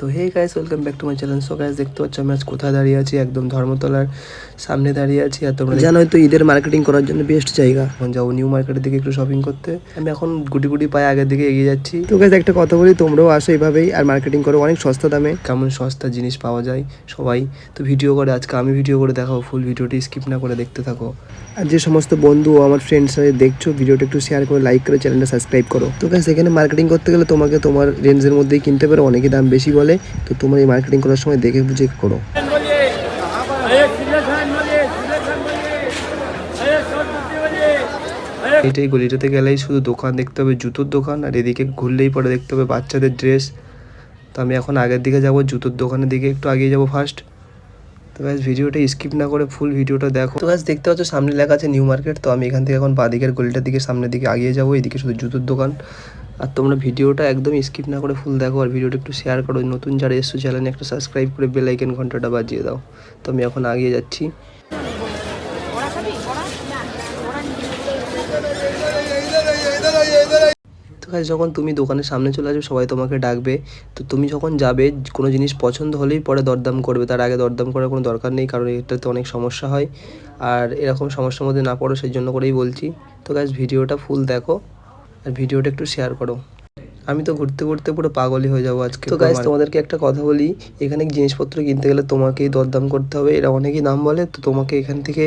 তো hey guys welcome back to my channel so guys দেখতে পাচ্ছ আমি আজ কোথায় দাঁড়িয়ে আছি? একদম ধর্মতলার সামনে দাঁড়িয়ে আছি আর তোমরা জানোই তো ঈদের মার্কেটিং করার জন্য বেস্ট জায়গা। এখন যাব নিউ মার্কেটের দিকে একটু শপিং করতে। আমি এখন গুটি গুটি পায়ে আগের দিকে এগিয়ে যাচ্ছি। তো গাইস একটা কথা বলি তোমরাও আসো এইভাবেই আর মার্কেটিং করো অনেক সস্তা দামে। কেমন সস্তা জিনিস পাওয়া যায় সবাই। তো ভিডিও করে আজকে আমি ভিডিও করে দেখাবো ফুল ভিডিওটি স্কিপ না করে দেখতে থাকো। আর যে সমস্ত বন্ধু ও আমার ফ্রেন্ডস দেখছ ভিডিওটা একটু শেয়ার করে লাইক করে চ্যানেলটা সাবস্ক্রাইব করো। তো গাইস এখানে মার্কেটিং করতে গেলে তোমাকে তোমার রেঞ্জের মধ্যেই কিনতে পারো অনেকে দাম বেশি বলে। বলে তো তোমার এই মার্কেটিং করার সময় দেখে বুঝে করো। এটাই গলিটাতে গেলেই শুধু দোকান দেখতে হবে, জুতোর দোকান, আর এদিকে ঘুরলেই পরে দেখতে হবে বাচ্চাদের ড্রেস তো আমি এখন আগের দিকে যাব, জুতোর দোকানের দিকে একটু আগিয়ে যাব ফার্স্ট তো গাছ ভিডিওটা স্কিপ না করে ফুল ভিডিওটা দেখো। তো গাছ দেখতে পাচ্ছ সামনে লেখা আছে নিউ মার্কেট তো আমি এখান থেকে এখন বাদিকের গলিটার দিকে সামনের দিকে আগিয়ে যাব, এদিকে শুধু জুতোর দোকান। আর তোমরা ভিডিওটা একদম স্কিপ না করে ফুল দেখো আর ভিডিওটা একটু শেয়ার করো। নতুন যারা এসছো চ্যানেলে একটা সাবস্ক্রাইব করে বেল আইকন ঘন্টাটা বাজিয়ে দাও। তো আমি এখন আগিয়ে যাচ্ছি। তো যখন তুমি দোকানের সামনে চলে আসবে, সবাই তোমাকে ডাকবে। তো তুমি যখন যাবে, কোনো জিনিস পছন্দ হলেই পরে দরদাম করবে। তার আগে দরদাম করার কোনো দরকার নেই, কারণ এটাতে অনেক সমস্যা হয়। আর এরকম সমস্যার মধ্যে না পড়ো, সেই জন্য করেই বলছি। তো গাইস ভিডিওটা ফুল দেখো। আর ভিডিওটা একটু শেয়ার করো। আমি তো ঘুরতে ঘুরতে পুরো পাগলই হয়ে যাব আজকে। তো গাইজ তোমাদেরকে একটা কথা বলি এখানে জিনিসপত্র কিনতে গেলে তোমাকেই দরদাম করতে হবে। এরা অনেকেই দাম বলে তো তোমাকে এখান থেকে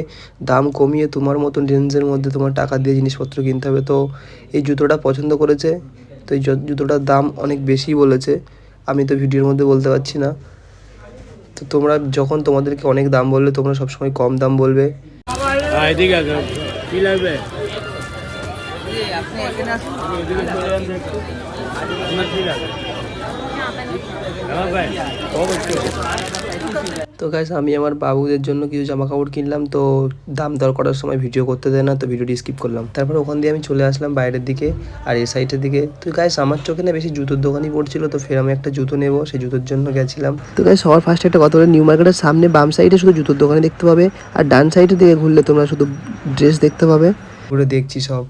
দাম কমিয়ে তোমার মতন রেঞ্জের মধ্যে তোমার টাকা দিয়ে জিনিসপত্র কিনতে হবে। তো এই জুতোটা পছন্দ করেছে তো এই জুতোটার দাম অনেক বেশি বলেছে। আমি তো ভিডিওর মধ্যে বলতে পারছি না। তো তোমরা যখন তোমাদেরকে অনেক দাম বললে তোমরা সবসময় কম দাম বলবে। লাগবে? তো গাইস আমি আমার বাবুদের জন্য কিছু জামা কাপড় কিনলাম, তো দাম দর করার সময় ভিডিও করতে দেয় না, তো ভিডিওটি স্কিপ করলাম। তারপর ওখান দিয়ে আমি চলে আসলাম বাইরের দিকে, আর এই সাইডের দিকে। তো গাইস আমার চোখে না বেশি জুতোর দোকানই পড়ছিল, তো ফের আমি একটা জুতো নেব, সেই জুতোর জন্য গেছিলাম। তো গাইস সবার ফার্স্টে একটা কথা বলে নিউ মার্কেটের সামনে বাম সাইডে শুধু জুতোর দোকানে দেখতে পাবে, আর ডান সাইডের দিকে ঘুরলে তোমরা শুধু ড্রেস দেখতে পাবে। ঘুরে দেখছি সব।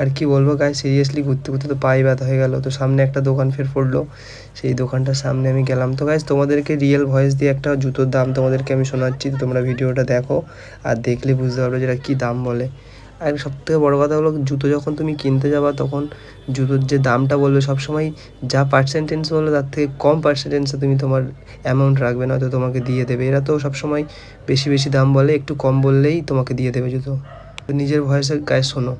আর কি বলব গায়ে সিরিয়াসলি ঘুরতে ঘুরতে তো পায়ে ব্যথা হয়ে গেল, তো সামনে একটা দোকান ফের পড়ল, সেই দোকানটার সামনে আমি গেলাম। তো গাইজ তোমাদেরকে রিয়েল ভয়েস দিয়ে একটা জুতোর দাম তোমাদেরকে আমি শোনাচ্ছি, তো তোমরা ভিডিওটা দেখো আর দেখলে বুঝতে পারবে যেটা কী দাম বলে। আর সব থেকে বড়ো কথা হলো, জুতো যখন তুমি কিনতে যাবা, তখন জুতোর যে দামটা বলবে, সবসময় যা পার্সেন্টেন্স বলবে, তার থেকে কম পার্সেন্টেন্সে তুমি তোমার অ্যামাউন্ট রাখবে না তো তোমাকে দিয়ে দেবে। এরা তো সবসময় বেশি বেশি দাম বলে, একটু কম বললেই তোমাকে দিয়ে দেবে জুতো। নিজের ভয়েসে গায়ে শোনো।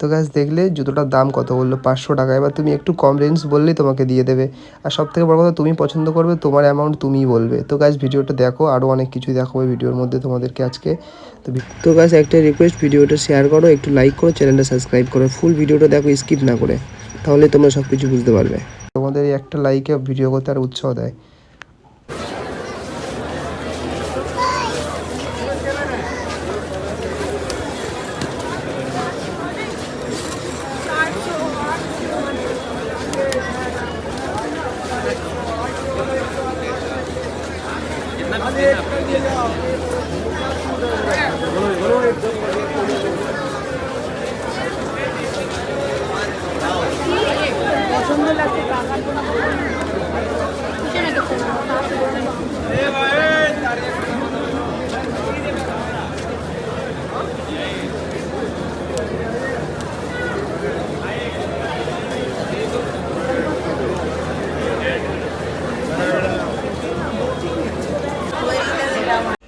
তো গাছ দেখলে জুতোটার দাম কত বলল? পাঁচশো টাকা। এবার তুমি একটু কম রেঞ্জ বললেই তোমাকে দিয়ে দেবে। আর সব থেকে বড় কথা, তুমি পছন্দ করবে, তোমার অ্যামাউন্ট তুমিই বলবে। তো গাছ ভিডিওটা দেখো আরও অনেক কিছুই দেখাবো ভিডিওর মধ্যে তোমাদেরকে আজকে। তো তো গাছ একটা রিকোয়েস্ট ভিডিওটা শেয়ার করো, একটু লাইক করো চ্যানেলটা সাবস্ক্রাইব করো। ফুল ভিডিওটা দেখো স্কিপ না করে। তাহলে তোমরা সব কিছু বুঝতে পারবে। তোমাদের এই একটা লাইকে ভিডিও করতে আর উৎসাহ দেয়। Gracias.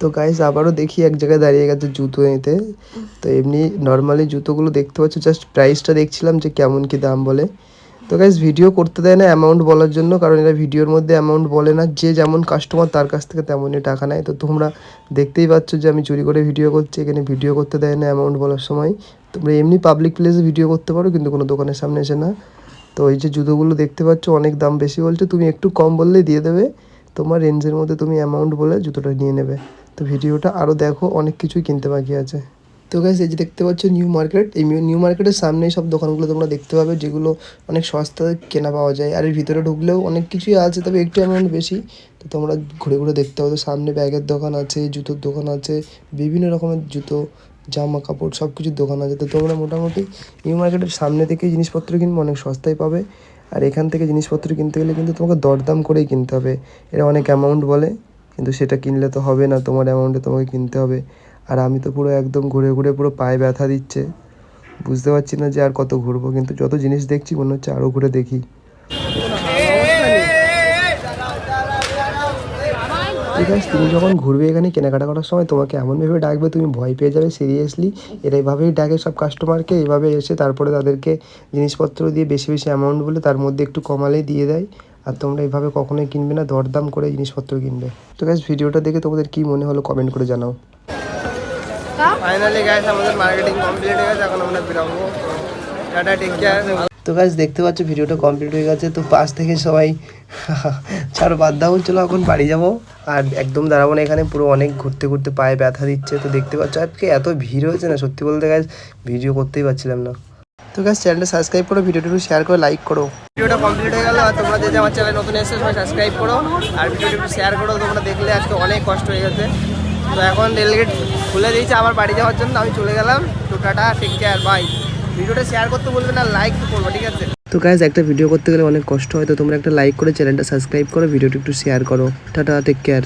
তো গাইস আবারও দেখি এক জায়গায় দাঁড়িয়ে গেছে জুতো নিতে। তো এমনি নর্মালি জুতোগুলো দেখতে পাচ্ছ জাস্ট প্রাইসটা দেখছিলাম যে কেমন কি দাম বলে। তো গাইস ভিডিও করতে দেয় না অ্যামাউন্ট বলার জন্য, কারণ এরা ভিডিওর মধ্যে অ্যামাউন্ট বলে না। যে যেমন কাস্টমার তার কাছ থেকে তেমনই টাকা নেয়। তো তোমরা দেখতেই পাচ্ছ যে আমি চুরি করে ভিডিও করছি, এখানে ভিডিও করতে দেয় না অ্যামাউন্ট বলার সময়। তোমরা এমনি পাবলিক প্লেসে ভিডিও করতে পারো, কিন্তু কোনো দোকানের সামনে এসে না। তো এই যে জুতোগুলো দেখতে পাচ্ছ, অনেক দাম বেশি বলছে। তুমি একটু কম বললেই দিয়ে দেবে। তোমার রেঞ্জের মধ্যে তুমি অ্যামাউন্ট বলে জুতোটা নিয়ে নেবে। তো ভিডিওটা আরও দেখো, অনেক কিছুই কিনতে বাকি আছে। তো গাইস এই যে দেখতে পাচ্ছ নিউ মার্কেট এই নিউ মার্কেটের সামনেই সব দোকানগুলো তোমরা দেখতে পাবে, যেগুলো অনেক সস্তা কেনা পাওয়া যায়। আর এর ভিতরে ঢুকলেও অনেক কিছুই আছে, তবে একটু অ্যামাউন্ট বেশি। তো তোমরা ঘুরে ঘুরে দেখতে পাবে, সামনে ব্যাগের দোকান আছে, জুতোর দোকান আছে, বিভিন্ন রকমের জুতো, জামা কাপড় সব কিছুর দোকান আছে। তো তোমরা মোটামুটি নিউ মার্কেটের সামনে থেকে জিনিসপত্র কিনবে, অনেক সস্তায় পাবে। আর এখান থেকে জিনিসপত্র কিনতে গেলে কিন্তু তোমাকে দরদাম করেই কিনতে হবে। এরা অনেক অ্যামাউন্ট বলে, কিন্তু সেটা কিনলে তো হবে না, তোমার অ্যামাউন্টে তোমাকে কিনতে হবে। আর আমি তো পুরো একদম ঘুরে ঘুরে পুরো পায়ে ব্যথা দিচ্ছে। বুঝতে পারছি না যে আর কত ঘুরবো, কিন্তু যত জিনিস দেখছি মনে হচ্ছে আরও ঘুরে দেখি। ঠিক আছে তুমি যখন ঘুরবে এখানে কেনাকাটা করার সময় তোমাকে এমনভাবে ডাকবে, তুমি ভয় পেয়ে যাবে সিরিয়াসলি এরা এইভাবেই ডাকে সব কাস্টমারকে এইভাবে এসে তারপরে তাদেরকে জিনিসপত্র দিয়ে বেশি বেশি অ্যামাউন্ট বলে তার মধ্যে একটু কমালেই দিয়ে দেয়। আর তোমরা এইভাবে কখনোই কিনবে না, দরদাম করে জিনিসপত্র কিনবে। তো গ্যাস ভিডিওটা দেখে তোমাদের কি মনে হলো কমেন্ট করে জানাও। ফাইনালি গ্যাস আমাদের মার্কেটিং কমপ্লিট হয়ে গেছে, এখন আমরা বেরোবো। টাটা টেক কেয়ার তো গাছ দেখতে পাচ্ছ, ভিডিওটা কমপ্লিট হয়ে গেছে। তো পাশ থেকে সবাই ছাড়ো, বাদ দাও, চলো এখন বাড়ি যাব। আর একদম দাঁড়াবো না এখানে, পুরো অনেক ঘুরতে ঘুরতে পায়ে ব্যথা দিচ্ছে। তো দেখতে পাচ্ছ, আজকে এত ভিড় হয়েছে না, সত্যি বলতে গাছ ভিডিও করতেই পারছিলাম না। তো গাছ চ্যানেলটা সাবস্ক্রাইব করো ভিডিওটা একটু শেয়ার করে লাইক করো। ভিডিওটা কমপ্লিট হয়ে গেল, আর তোমরা যে আমার চ্যানেল নতুন এসে সবাই সাবস্ক্রাইব করো। আর ভিডিওটা একটু শেয়ার করো, তোমরা দেখলে আজকে অনেক কষ্ট হয়ে গেছে। তো এখন রেলগেট খুলে দিয়েছে, আবার বাড়ি যাওয়ার জন্য আমি চলে গেলাম। তো টাটা টেক কেয়ার বাই ভিডিওটা শেয়ার করতে বলবে না লাইক করব, ঠিক আছে? তো গাইজ একটা ভিডিও করতে গেলে অনেক কষ্ট হয়, তো তোমরা একটা লাইক করে চ্যানেলটা সাবস্ক্রাইব করো, ভিডিওটি একটু শেয়ার করো। Tata take care